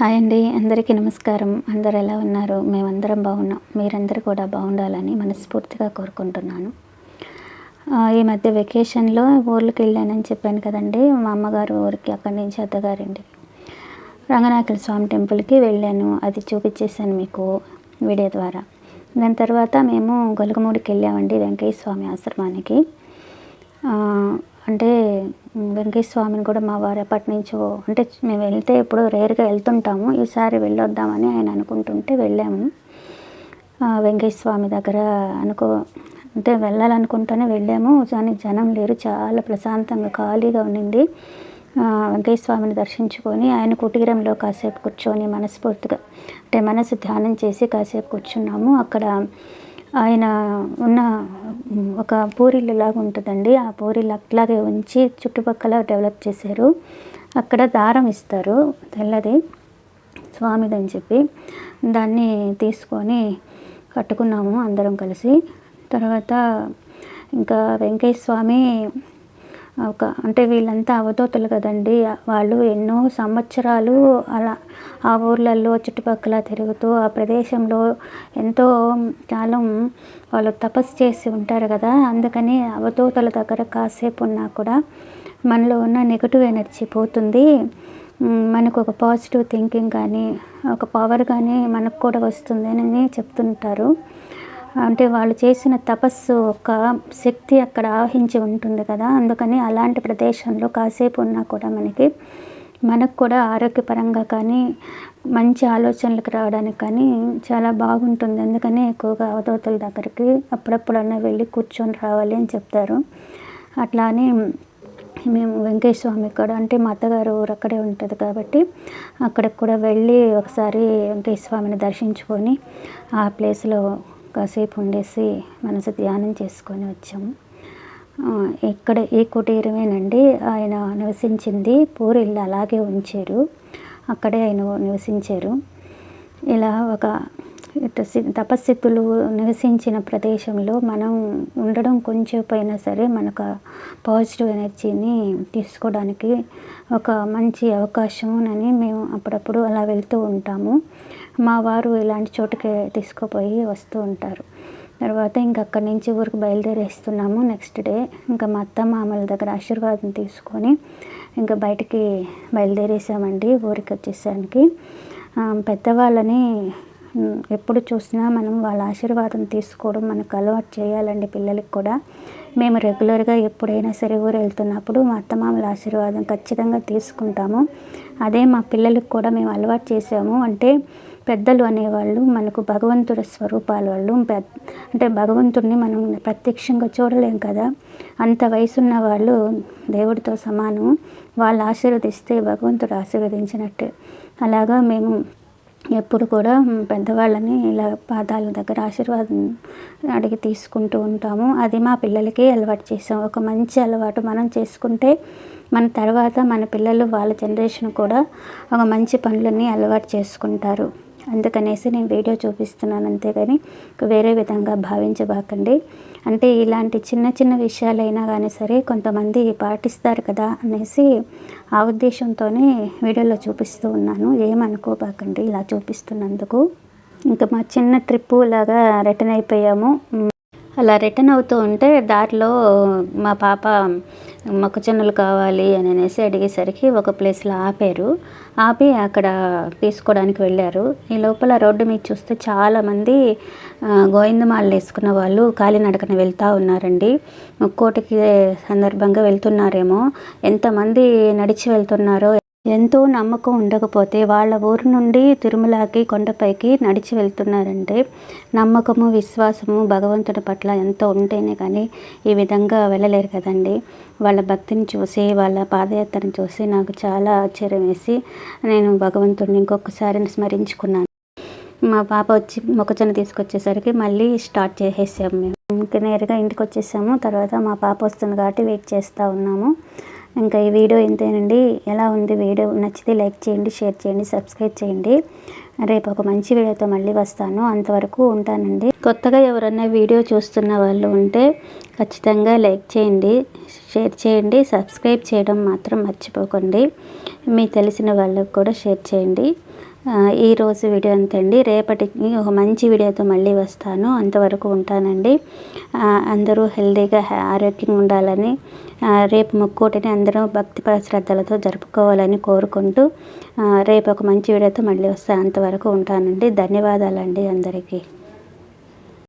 Hi అండి. అందరికీ నమస్కారం. అందరు ఎలా ఉన్నారు? మేమందరం బాగున్నాం. మీరందరూ కూడా బాగుండాలని మనస్ఫూర్తిగా కోరుకుంటున్నాను. ఈ మధ్య వెకేషన్లో ఊర్లోకి వెళ్ళానని చెప్పాను కదండి. మా అమ్మగారు ఊరికి అక్కడి నుంచి అత్తగారింటికి. రంగనాయకుల స్వామి టెంపుల్కి వెళ్ళాను. అది చూపించేశాను మీకు వీడియో ద్వారా. దాని తర్వాత మేము గొలగమూడికి వెళ్ళామండి వెంకయ్య స్వామి ఆశ్రమానికి. అంటే వెంకయ్య స్వామిని కూడా మా వారు ఎప్పటి నుంచో అంటే మేము వెళ్తే ఎప్పుడో రేర్గా వెళ్తుంటాము. ఈసారి వెళ్ళొద్దామని ఆయన అనుకుంటుంటే వెళ్ళాము. ఆ, స్వామి దగ్గర అనుకో అంటే వెళ్ళాలనుకుంటూనే వెళ్ళాము. కానీ జనం లేరు. చాలా ప్రశాంతంగా ఖాళీగా ఉండింది. ఆ, స్వామిని దర్శించుకొని ఆయన కుటీరంలో కాసేపు కూర్చొని మనస్ఫూర్తిగా అంటే మనసు ధ్యానం చేసి కాసేపు కూర్చున్నాము. అక్కడ ఆయన ఉన్న ఒక పూరిల్లు లాగా ఉంటుందండి. ఆ పూరిల్లు అట్లాగే ఉంచి చుట్టుపక్కల డెవలప్ చేశారు. అక్కడ దారం ఇస్తారు తెల్లది స్వామిదని చెప్పి. దాన్ని తీసుకొని కట్టుకున్నాము అందరం కలిసి. తర్వాత ఇంకా వెంకయ్య స్వామి ఒక అంటే వీళ్ళంతా అవధూతలు కదండి. వాళ్ళు ఎన్నో సంవత్సరాలు అలా ఆ ఊర్లలో చుట్టుపక్కల తిరుగుతూ ఆ ప్రదేశంలో ఎంతో కాలం వాళ్ళు తపస్సు చేసి ఉంటారు కదా. అందుకని అవధూతల దగ్గర కాసేపు ఉన్నా కూడా మనలో ఉన్న నెగటివ్ ఎనర్జీ పోతుంది. మనకు ఒక పాజిటివ్ థింకింగ్ కానీ ఒక పవర్ కానీ మనకు కూడా వస్తుంది అని చెప్తుంటారు. అంటే వాళ్ళు చేసిన తపస్సు ఒక శక్తి అక్కడ ఆవహించి ఉంటుంది కదా. అందుకని అలాంటి ప్రదేశంలో కాసేపు ఉన్నా కూడా మనకి మనకు కూడా ఆరోగ్యపరంగా కానీ మంచి ఆలోచనలకు రావడానికి కానీ చాలా బాగుంటుంది. అందుకని ఎక్కువగా అవధూతల దగ్గరికి అప్పుడప్పుడన్నా వెళ్ళి కూర్చొని రావాలి అని చెప్తారు. అట్లా అని మేము వెంకటేశ్వర స్వామి కూడా అంటే మా అత్తగారు ఊరు అక్కడే ఉంటుంది కాబట్టి అక్కడికి కూడా వెళ్ళి ఒకసారి వెంకటేశ్వర స్వామిని దర్శించుకొని ఆ ప్లేస్లో కాసేపు ఉండేసి మనసు ధ్యానం చేసుకొని వచ్చాము. ఇక్కడ ఈ కుటీరమేనండి ఆయన నివసించింది పూరిల్లు అలాగే ఉంచారు. అక్కడే ఆయన నివసించారు. ఇలా ఒక ఇటు నివసించిన ప్రదేశంలో మనం ఉండడం కొంచెం అయినా సరే మనకు పాజిటివ్ ఎనర్జీని తీసుకోవడానికి ఒక మంచి అవకాశం అని మేము అప్పుడప్పుడు అలా వెళ్తూ ఉంటాము. మా వారు ఇలాంటి చోటుకి తీసుకుపోయి వస్తూ ఉంటారు. తర్వాత ఇంకా అక్కడి నుంచి ఊరికి బయలుదేరేస్తున్నాము నెక్స్ట్ డే. ఇంకా మా అత్త మామల దగ్గర ఆశీర్వాదం తీసుకొని ఇంకా బయటికి బయలుదేరేసామండి ఊరికి వచ్చేసానికి పెద్దవాళ్ళని ఎప్పుడు చూసినా మనం వాళ్ళ ఆశీర్వాదం తీసుకోవడం మనకు అలవాటు చేయాలండి పిల్లలకి కూడా. మేము రెగ్యులర్గా ఎప్పుడైనా సరే ఊరు వెళ్తున్నప్పుడు మా అత్తమామల ఆశీర్వాదం ఖచ్చితంగా తీసుకుంటాము. అదే మా పిల్లలకు కూడా మేము అలవాటు చేసాము. అంటే పెద్దలు అనేవాళ్ళు మనకు భగవంతుడి స్వరూపాల వాళ్ళు పెద్ద అంటే భగవంతుడిని మనం ప్రత్యక్షంగా చూడలేం కదా. అంత వయసున్న వాళ్ళు దేవుడితో సమానం. వాళ్ళు ఆశీర్వదిస్తే భగవంతుడు ఆశీర్వదించినట్టే. అలాగా మేము ఎప్పుడు కూడా పెద్దవాళ్ళని ఇలా పాదాల దగ్గర ఆశీర్వాదం అడిగి తీసుకుంటూ ఉంటాము. అది మా పిల్లలకి అలవాటు చేసాం. ఒక మంచి అలవాటు మనం చేసుకుంటే మన తర్వాత మన పిల్లలు వాళ్ళ జనరేషన్ కూడా ఒక మంచి పనులని అలవాటు చేసుకుంటారు. అందుకనేసి నేను వీడియో చూపిస్తున్నాను అంతేగాని వేరే విధంగా భావించబాకండి. అంటే ఇలాంటి చిన్న చిన్న విషయాలైనా కానీ సరే కొంతమంది పాటిస్తారు కదా అనేసి ఆ ఉద్దేశంతోనే వీడియోలో చూపిస్తూ ఉన్నాను. ఏమనుకోబాకండి ఇలా చూపిస్తున్నందుకు. ఇంకా మా చిన్న ట్రిప్పు లాగా రిటర్న్ అయిపోయాము. అలా రిటర్న్ అవుతూ ఉంటే దారిలో మా పాప మొక్కజొన్నలు కావాలి అని అనేసి అడిగేసరికి ఒక ప్లేస్లో ఆపారు. ఆపి అక్కడ తీసుకోవడానికి వెళ్ళారు. ఈ లోపల రోడ్డు మీద చూస్తే చాలామంది గోవిందమాలలు వేసుకున్న వాళ్ళు కాలినడకన వెళ్తూ ఉన్నారండి. ముక్కోటికి సందర్భంగా వెళ్తున్నారేమో. ఎంతమంది నడిచి వెళ్తున్నారో ఎంతో నమ్మకం ఉండకపోతే వాళ్ళ ఊరు నుండి తిరుమలకి కొండపైకి నడిచి వెళ్తున్నారంటే నమ్మకము విశ్వాసము భగవంతుడి పట్ల ఎంతో ఉంటేనే కానీ ఈ విధంగా వెళ్ళలేరు కదండి. వాళ్ళ భక్తిని చూసి వాళ్ళ పాదయాత్రను చూసి నాకు చాలా ఆశ్చర్యం వేసి నేను భగవంతుడిని ఇంకొకసారి స్మరించుకున్నాను. మా పాప వచ్చి మొక్కజొన్న తీసుకొచ్చేసరికి మళ్ళీ స్టార్ట్ చేసేసాము మేము. ఇంకా నేరుగా ఇంటికి వచ్చేసాము. తర్వాత మా పాప వస్తుంది కాబట్టి వెయిట్ చేస్తూ ఉన్నాము. ఇంకా ఈ వీడియో ఇంతేనండి. ఎలా ఉంది వీడియో? నచ్చితే లైక్ చేయండి షేర్ చేయండి సబ్స్క్రైబ్ చేయండి. రేపు ఒక మంచి వీడియోతో మళ్ళీ వస్తాను. అంతవరకు ఉంటానండి. కొత్తగా ఎవరన్నా వీడియో చూస్తున్న వాళ్ళు ఉంటే ఖచ్చితంగా లైక్ చేయండి షేర్ చేయండి సబ్స్క్రైబ్ చేయడం మాత్రం మర్చిపోకండి. మీ తెలిసిన వాళ్ళకు కూడా షేర్ చేయండి. ఈరోజు వీడియో అంతండి. రేపటికి ఒక మంచి వీడియోతో మళ్ళీ వస్తాను. అంతవరకు ఉంటానండి. అందరూ హెల్తీగా ఆరోగ్యంగా ఉండాలని రేపు ముక్కోటిని అందరూ భక్తి శ్రద్ధలతో జరుపుకోవాలని కోరుకుంటూ రేపు ఒక మంచి వీడియోతో మళ్ళీ వస్తాను అంతవరకు ఉంటానండి. ధన్యవాదాలండి అందరికీ.